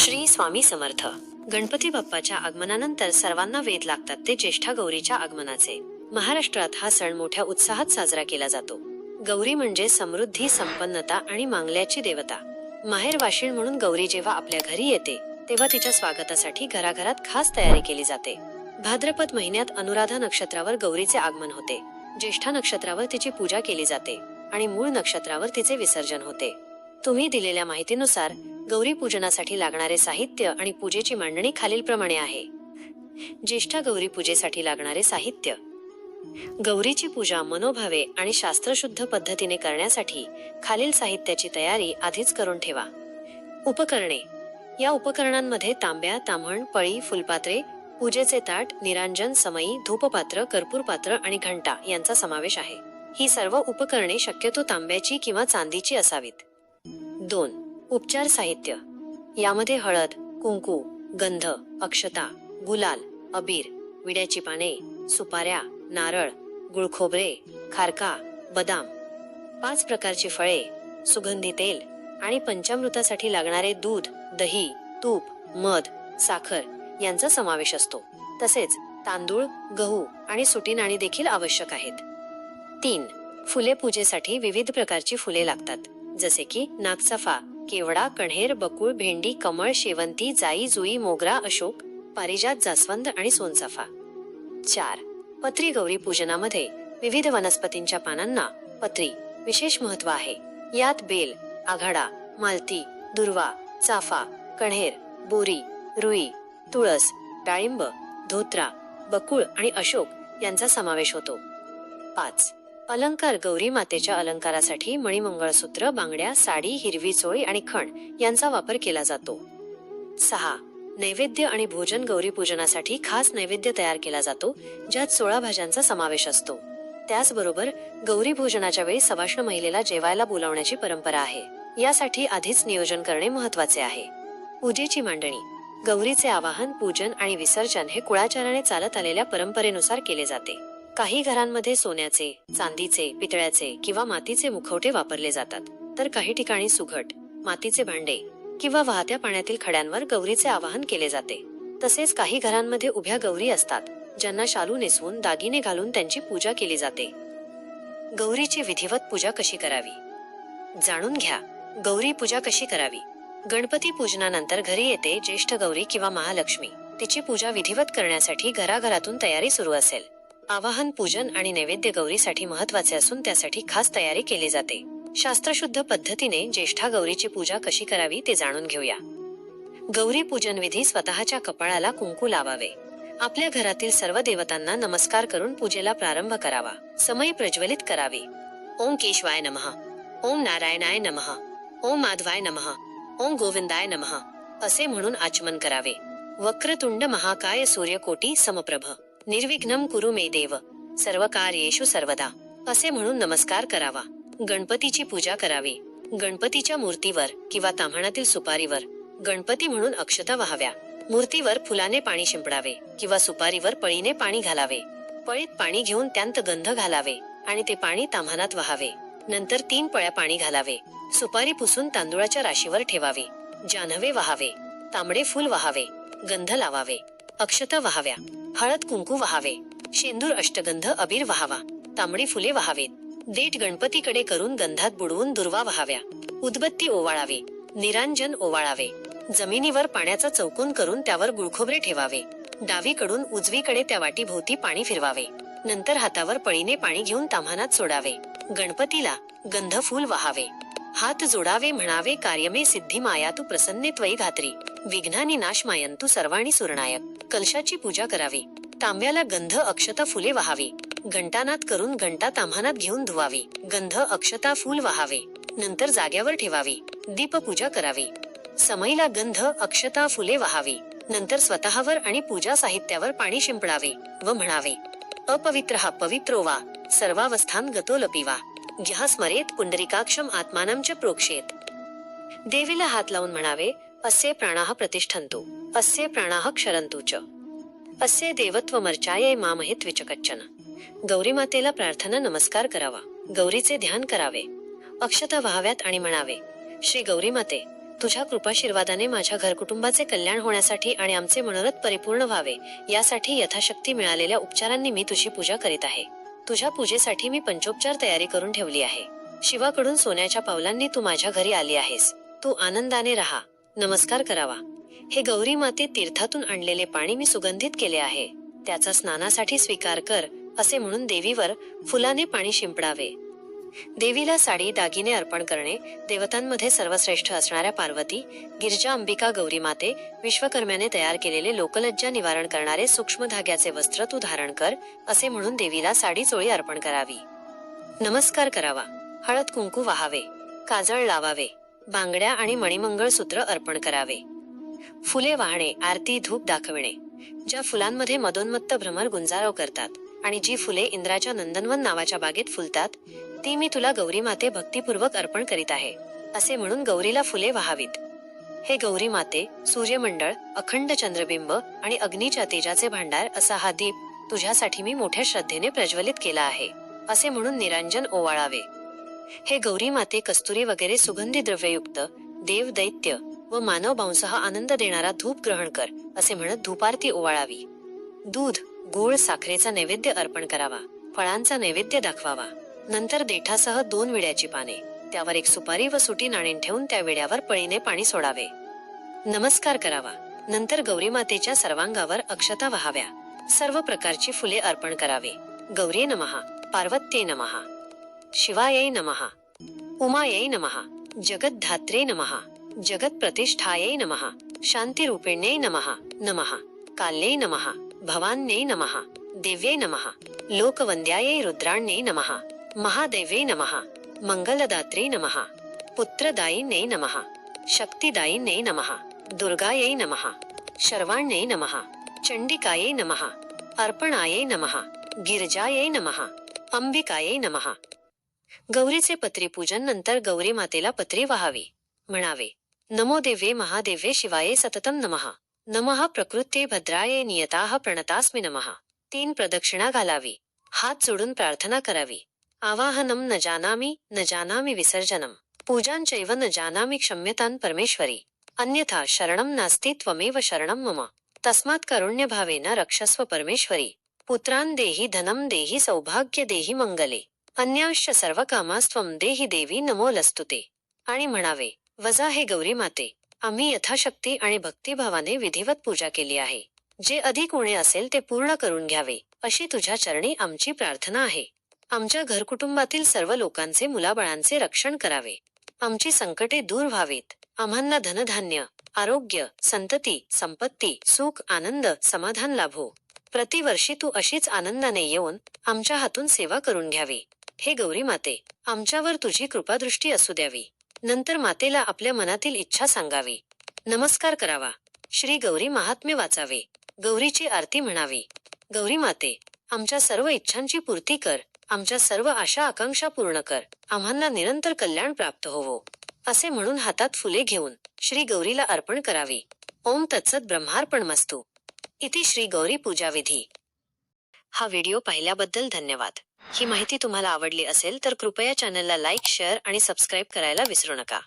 श्री स्वामी समर्थ. गणपती बाप्पाच्या आगमनानंतर सर्वांना वेध लागतात ते ज्येष्ठा गौरीच्या आगमनाचे. महाराष्ट्रात हा सण मोठ्या उत्साहात साजरा केला जातो. गौरी म्हणजे समृद्धी संपन्नता आणि मांगल्याची देवता. माहेर वाशिण म्हणून गौरी जेव्हा आपल्या घरी येते तेव्हा तिच्या स्वागतासाठी घराघरात खास तयारी केली जाते. भाद्रपद महिन्यात अनुराधा नक्षत्रावर गौरीचे आगमन होते. ज्येष्ठा नक्षत्रावर तिची पूजा केली जाते आणि मूळ नक्षत्रावर तिचे विसर्जन होते. तुम्ही दिलेल्या माहितीनुसार गौरी पूजनासाठी लागणारे साहित्य आणि पूजेची मांडणी खालीलप्रमाणे आहे. ज्येष्ठा गौरी पूजेसाठी लागणारे साहित्य. गौरीची पूजा मनोभावे आणि शास्त्रशुद्ध पद्धतीने करण्यासाठी खालील साहित्याची तयारी आधीच करून ठेवा. उपकरणे. या उपकरणांमध्ये तांब्या ताम्हण पळी फुलपात्रे पूजेचे ताट निरांजन समई धूपपात्र कर्पूर पात्र आणि घंटा यांचा समावेश आहे. ही सर्व उपकरणे शक्यतो तांब्याची किंवा चांदीची असावीत. दोन उपचार साहित्य. यामध्ये हळद कुंकू गंध अक्षता गुलाल अबीर विड्याची पाने सुपाऱ्या नारळ गुळखोबरे खारका बदाम. पाच प्रकारची फळे सुगंधी तेल आणि पंचामृतासाठी लागणारे दूध दही तूप मध साखर यांचा समावेश असतो. तसेच तांदूळ गहू आणि सुटी नाणी देखील आवश्यक आहेत. तीन फुले पूजेसाठी विविध प्रकारची फुले लागतात. जसे की नागचाफा केवडा कण्हेर बकुळ भेंडी कमळ शेवंती जाई जुई मोगरा अशोक पारिजात जास्वंद आणि सोनचाफा चार. पत्री गौरी पूजनामध्ये विविध वनस्पतींच्या पानांना पत्री विशेष महत्त्व आहे. यात बेल आघाडा मालती दुर्वा चाफा कण्हेर बोरी रुई तुळस डाळिंब धोत्रा बकुळ आणि अशोक यांचा समावेश होतो. पाच. अलंकार गौरी मातेच्या अलंकारासाठी मणिमंगळसूत्र बांगड्या साडी हिरवी चोळी आणि खण यांचा वापर केला जातो. सहा. नैवेद्य आणि भोजन गौरी पूजनासाठी खास नैवेद्य तयार केला जातो ज्यात सोळा भाज्यांचा समावेश असतो. त्याचबरोबर गौरी भोजनाच्या वेळी सवाष्ण महिलेला जेवायला बोलावण्याची परंपरा आहे. यासाठी आधीच नियोजन करणे महत्त्वाचे आहे. पूजेची मांडणी. गौरीचे आवाहन पूजन आणि विसर्जन हे कुळाचाराने चालत आलेल्या परंपरेनुसार केले जाते. काही घरांमध्ये सोन्याचे चांदीचे पितळ्याचे किंवा मातीचे मुखवटे वापरले जातात. तर काही ठिकाणी सुघट मातीचे भांडे किंवा वाहत्या पाण्यातील खड्यांवर गौरीचे आवाहन केले जाते. तसेच काही घरांमध्ये उभ्या गौरी असतात ज्यांना शालू नेसवून दागिने घालून त्यांची पूजा केली जाते. गौरीची विधिवत पूजा कशी करावी? जाणून घ्या. गौरी पूजा कशी करावी? गणपती पूजनानंतर घरी येते ज्येष्ठ गौरी किंवा महालक्ष्मी. तिची पूजा विधिवत करण्यासाठी घराघरातून तयारी सुरू असेल. आवाहन पूजन आणि नैवेद्य गौरीसाठी महत्त्वाचे असून त्यासाठी खास तयारी केली जाते. शास्त्रशुद्ध पद्धतीने ज्येष्ठा गौरीची पूजा कशी करावी ते जाणून घेऊया. गौरी पूजन विधी स्वतःच्या कपाळाला कुंकू लावावे. आपल्या घरातील सर्व देवतांना नमस्कार करून पूजेला प्रारंभ करावा. समय प्रज्वलित करावे. ओम केशवाय नमः. ओम नारायणाय नमः. ओम माधवाय नमः. ओम गोविंदाय नमः. असे म्हणून आचमन करावे. वक्रतुंड महाकाय सूर्यकोटी समप्रभ. निर्विघ्नम कुरु मे देव. सर्व कार्યેषु सर्वदा. असे म्हणून नमस्कार करावा. गणपतीची पूजा करावी. गणपतीच्या मूर्तीवर किंवा ताम्हणातील सुपारीवर. गणपती म्हणून अक्षता व्हाव्या. मूर्तीवर फुलाने पाणी शिंपडावे किंवा सुपारीवर पळीने पाणी घालावे. पळीत पाणी घेऊन त्यांत गंध घालावे आणि ते पाणी ताम्हाणात व्हावे. नंतर तीन पळ्या पाणी घालावे. सुपारी पुसून तांदुळाच्या राशीवर ठेवावी. जान्हवे व्हावे. तांबडे फुल व्हावे. गंध लावावे. अक्षता व्हाव्या. हळद कुंकू वहावे. शेंदूर अष्टगंध अबीर वहावा. तांबडी फुले वहावेत. देठ गणपतीकडे करून गंधात बुडवून दुर्वा वहाव्या. उदबत्ती ओवाळावे. निरांजन ओवाळावे. जमिनीवर पाण्याचा चौकोन करून त्यावर गुळखोबरे ठेवावे. डावीकडून उजवीकडे त्या वाटीभोवती पाणी फिरवावे. नंतर हातावर पळीने पाणी घेऊन ताम्हानात सोडावे. गणपतीला गंधफूल वहावे. हात जोडावे म्हणावे कार्यमे सिद्धी माया तू प्रसन्ने त्वयी घात्री. विघ्नानी नाश मायंतु सर्वाणी सुरणायक कलशाची पूजा करावी. तांब्याला गंध अक्षता फुले वहावी. घंटानात करून घंटा तांभानात घेऊन धुवावी. गंध अक्षता फूल वहावे. नंतर जाग्यावर ठेवावी. दीपपूजा करावी. समईला गंध अक्षता फुले वहावी. नंतर स्वतःवर आणि पूजा साहित्यावर पाणी शिंपडावे व म्हणावे अपवित्र हा पवित्रो वा सर्वावस्थान गतो लपिवा. घ्या स्मरेत पुंडरिकाक्षम आत्मानं च प्रोक्षेत. देवीला हात लावून म्हणावे अस्य प्राणाः प्रतिष्ठन्तु अस्य प्राणाः क्षरन्तु च। अस्य देवत्व मर्चाये मामहे त्विचकच्चन गौरी मातेला प्रार्थना नमस्कार करावा। गौरीचे ध्यान करावे। अक्षता व्हाव्यात आणि म्हणावे श्री गौरी माते तुझ्या कृपाशीर्वादाने माझ्या घरकुटुंबाचे कल्याण होण्यासाठी आणि आमचे मनोरथ परिपूर्ण व्हावे यासाठी यथाशक्ती मिळालेल्या उपचारांनी मी तुझी पूजा करीत आहे. तुझ्या पूजेसाठी मी पंचोपचार तयारी करून ठेवली आहे. शिवाकडून सोन्याच्या पावलांनी तू माझ्या घरी आली आहेस. तू आनंदाने राहा. नमस्कार करावा. हे गौरी माते तीर्थातून आणलेले पाणी मी सुगंधित केले आहे. त्याचा स्नानासाठी स्वीकार कर असे म्हणून देवीवर फुलाने पाणी शिंपडावे. देवीला साडी दागिने अर्पण करणे देवतांमध्ये सर्वश्रेष्ठ असणाऱ्या पार्वती गिरजा अंबिका गौरी माते विश्वकर्म्याने तयार केलेले लोकलज्जा निवारण करणारे सूक्ष्म धाग्याचे वस्त्र तू धारण कर असे म्हणून देवीला साडी चोळी अर्पण करावी. नमस्कार करावा. हळद कुंकू वाहावे. काजळ लावावे. बांगड्या आणि मणिमंगळसूत्र अर्पण करावे. फुले वाहणे आरती धूप दाखविणे ज्या फुलांमध्ये मदोन्मत्त भ्रमर गुंजारव करतात आणि जी फुले इंद्राच्या नंदनवन नावाच्या बागेत फुलतात ती मी तुला गौरी माते भक्तिपूर्वक अर्पण करीत आहे असे म्हणून गौरीला फुले वाहावीत. हे गौरी माते सूर्यमंडळ अखंड चंद्रबिंब आणि अग्नीच्या तेजाचे भांडार असा हा दीप तुझ्यासाठी मी मोठ्या श्रद्धेने प्रज्वलित केला आहे असे म्हणून निरांजन ओवाळावे. हे गौरी माते कस्तुरी वगैरे सुगंधी द्रव्ययुक्त देव दैत्य व मानव बांसह आनंद देणारा धूप ग्रहण कर असे म्हणत धूपारती ओवाळावी. दूध गोळ साखरेचा नैवेद्य अर्पण करावा फळांचा नैवेद्य दाखवावा. नंतर देठासह दोन विड्याची पाने त्यावर एक सुपारी व सुटी नाणीन ठेवून त्या विड्यावर पळीने पाणी सोडावे. नमस्कार करावा. नंतर गौरी मातेच्या सर्वांगावर अक्षता व्हाव्या. सर्व प्रकारची फुले अर्पण करावे. गौरी नमहा पार्वत्ये नमहा शिवायै नमः। उमायै नमः। जगद्धात्रे नमः। जगत प्रतिष्ठायै नमः। शांतिरूपिण्यै नमः। नमः। काल्यै नमः। भवान्यै नमः। दिव्यै नमः। लोकवन्द्यायै रुद्राण्यै नमः। महादेव्यै नमः। मंगलदात्रे नमः। पुत्रदायिन्यै नमः। शक्तिदायिन्यै नमः। दुर्गायै नमः। शर्वाण्यै नमः। चण्डिकायै नमः। अर्पणायै नमः। गिरजायै नमः। अंबिकायै नमः। गौरीचे पत्री पूजन नंतर गौरी मातेला पत्री व्हावी. म्हणावे नमो देवे महादेवे शिवाये सततम नमः. नमः प्रकृते भद्राये नियताः प्रणतास्मि नमः. तीन प्रदक्षिणा घालावी. हात जोडून प्रार्थना करावी. आवाहनम न जानामि न जानामि विसर्जनम. पूजांचैव न जानामि क्षम्यतान परमेश्वरी. अन्यथा शरणम नास्ति त्वमेव शरणम मम. तस्मात् करुण्यभावेन रक्षस्व परमेश्वरी. पुत्रान् देहि धनं देहि सौभाग्य देही मंगले अन्यांश सर्व कामास्त्वम देही देवी नमोलस्तु ते. आणि म्हणावे वजा हे गौरी माते आम्ही यथाशक्ती आणि भक्तिभावाने विधिवत पूजा केली आहे. जे अधिक उणे असेल ते पूर्ण करून घ्यावे अशी तुझ्या चरणी आमची प्रार्थना आहे. आमच्या घरकुटुंबातील सर्व लोकांचे मुलाबाळांचे रक्षण करावे. आमची संकटे दूर व्हावीत. आम्हांना धनधान्य आरोग्य संतती संपत्ती सुख आनंद समाधान लाभो. प्रतिवर्षी तू अशीच आनंदाने येऊन आमच्या हातून सेवा करून घ्यावी. हे गौरी माते आमच्यावर तुझी कृपादृष्टी असू द्यावी. नंतर मातेला आपल्या मनातील इच्छा सांगावी. नमस्कार करावा. श्री गौरी महात्म्य वाचावे. गौरीची आरती म्हणावी. गौरी माते आमच्या सर्व इच्छांची पूर्ती कर. आमच्या सर्व आशा आकांक्षा पूर्ण कर. आम्हाला निरंतर कल्याण प्राप्त होवो. असे म्हणून हातात फुले घेऊन श्री गौरीला अर्पण करावी. ओम तत्सत ब्रह्मार्पण मस्तू इति श्री गौरी पूजाविधी. हा व्हिडिओ पाहिल्याबद्दल धन्यवाद. ही माहिती तुम्हाला आवडली असेल तर कृपया चॅनलला लाईक शेअर आणि सबस्क्राईब करायला विसरू नका.